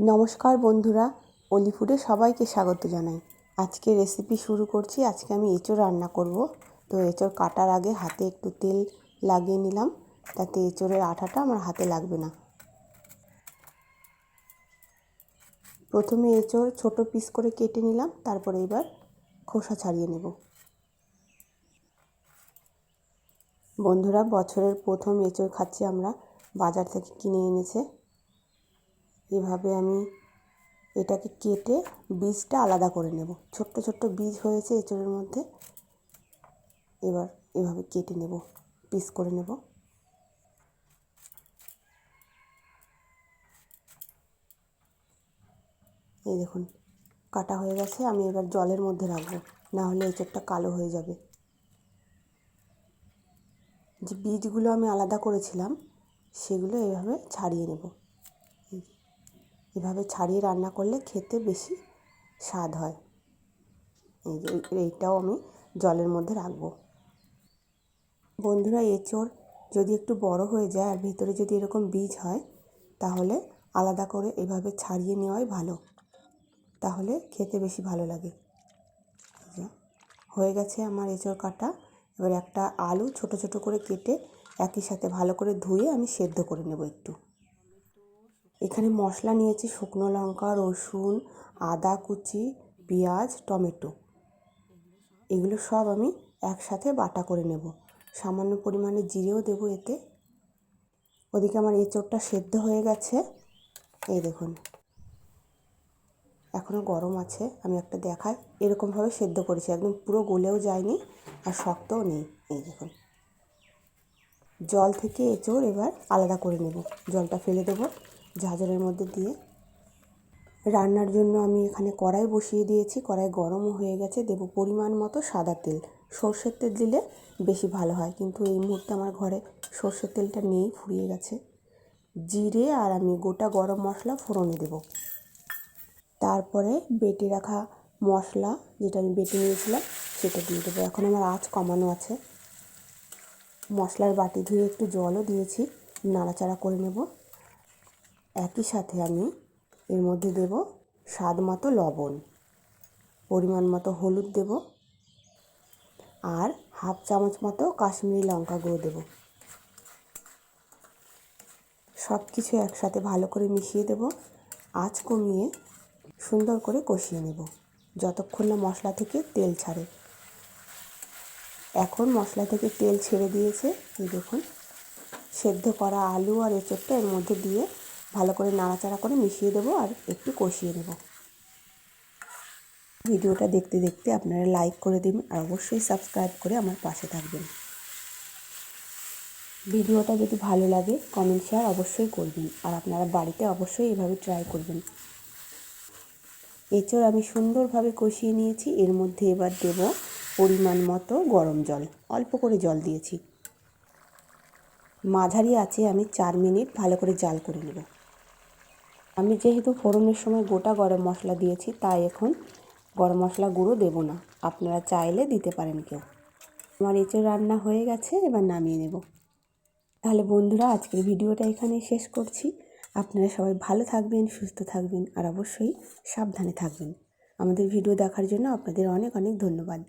নমস্কার বন্ধুরা অলিফুডে সবাইকে স্বাগত জানাই। আজকে রেসিপি শুরু করছি, আজকে আমি এঁচোড় রান্না করব। তো এঁচোড় কাটার আগে হাতে একটু তেল লাগিয়ে নিলাম। তাতে এঁচোড়ের আঠাটা আমার হাতে লাগবে না। প্রথমে এঁচোড় ছোট পিস করে কেটে নিলাম, তারপরে এবার খোসা ছাড়িয়ে নেব। বন্ধুরা, বছরের প্রথম এঁচোড় খাচ্ছি আমরা, বাজার থেকে কিনে এনেছে। এভাবে আমি এটাকে কেটে বীজটা আলাদা করে নেব। ছোট্ট ছোট্ট বীজ হয়েছে এঁচড়ের মধ্যে। এবার এভাবে কেটে নেব, পিস করে নেব। এই দেখুন, কাটা হয়ে গেছে, আমি এবার জলের মধ্যে রাখব, না হলে এঁচড়টা কালো হয়ে যাবে। যে বীজগুলো আমি আলাদা করেছিলাম, সেগুলো এভাবে ছাড়িয়ে নেব। এভাবে ছাড়িয়ে রান্না করলে খেতে বেশি স্বাদ হয়। এই যে, এইটাও আমি জলের মধ্যে রাখব। বন্ধুরা এঁচোড় যদি একটু বড় হয়ে যায় আর ভিতরে যদি এরকম বীজ হয়, তাহলে আলাদা করে এভাবে ছাড়িয়ে নেওয়াই ভালো। তাহলে খেতে বেশি ভালো লাগে। হয়ে গেছে আমার এঁচোড় কাটা। এবার একটা আলু ছোট ছোট করে কেটে একই সাথে ভালো করে ধুয়ে আমি সেদ্ধ করে নেব একটু। এখানে মশলা নিয়েছি শুকনো লঙ্কা, রসুন, আদা, কুচি, পেঁয়াজ, টমেটো। এগুলো সব আমি একসাথে বাটা করে নেব। সামান্য পরিমাণে জিরেও দেবো এতে। ওদিকে আমার এঁচোড়টা সেদ্ধ হয়ে গেছে। এই দেখুন। এখনও গরম আছে, আমি একটা দেখাই। এরকমভাবে সেদ্ধ করেছি, একদম পুরো গলেও যায়নি আর শক্তও নেই। এই দেখুন। জল থেকে এঁচোড় এবার আলাদা করে নেব। জলটা ফেলে দেবো। ঝাঁঝরের মধ্যে দিয়ে। রান্নার জন্য আমি এখানে কড়াই বসিয়ে দিয়েছি। কড়াই গরমও হয়ে গেছে। দেবো পরিমাণ মতো সাদা তেল। সর্ষের তেল দিলে বেশি ভালো হয়। কিন্তু এই মুহূর্তে আমার ঘরে সর্ষের তেলটা নেই, ফুরিয়ে গেছে। জিরে আর আমি গোটা গরম মশলা ফোড়নে দেব। তারপরে বেটে রাখা মশলা, যেটা আমি বেটে নিয়েছিলাম, সেটা দিয়ে দেবো। এখন আমার আঁচ কমানো আছে। মশলার বাটি ধুয়ে একটু জলও দিয়েছি। নাড়াচাড়া করে নেব। একই সাথে আমি এর মধ্যে দেব স্বাদ মতো লবণ, পরিমাণ মতো হলুদ দেব আর হাফ চামচ মতো কাশ্মীরি লঙ্কা গুঁড়ো দেব। সব কিছু একসাথে ভালো করে মিশিয়ে দেব, আঁচ কমিয়ে সুন্দর করে কষিয়ে নেব যতক্ষণ না মশলা থেকে তেল ছাড়ে। এখন মশলা থেকে তেল ছেড়ে দিয়েছে, এই দেখুন, সেদ্ধ করা আলু আর এঁচোড়টা এর মধ্যে দিয়ে ভালো করে নাড়াচাড়া করে মিশিয়ে দেবো আর একটু কষিয়ে নেব। ভিডিওটা দেখতে দেখতে আপনারা লাইক করে দিন আর অবশ্যই সাবস্ক্রাইব করে আমার পাশে থাকবেন। ভিডিওটা যদি ভালো লাগে কমেন্ট শেয়ার অবশ্যই করবেন আর আপনারা বাড়িতে অবশ্যই এভাবে ট্রাই করবেন। এঁচড় আমি সুন্দরভাবে কষিয়ে নিয়েছি, এর মধ্যে এবার দেব পরিমাণ মতো গরম জল, অল্প করে জল দিয়েছি। মাঝারি আছে আমি চার মিনিট ভালো করে জাল করে নেব। আমি যেহেতু ফোড়নের সময় গোটা গরম মশলা দিয়েছি, তাই এখন গরম মশলা গুঁড়ো দেবো না। আপনারা চাইলে দিতে পারেন কেউ। আমার এঁচড় রান্না হয়ে গেছে, এবার নামিয়ে নেব। তাহলে বন্ধুরা, আজকের ভিডিওটা এখানে শেষ করছি। আপনারা সবাই ভালো থাকবেন, সুস্থ থাকবেন, আর অবশ্যই সাবধানে থাকবেন। আমাদের ভিডিও দেখার জন্য আপনাদের অনেক অনেক ধন্যবাদ।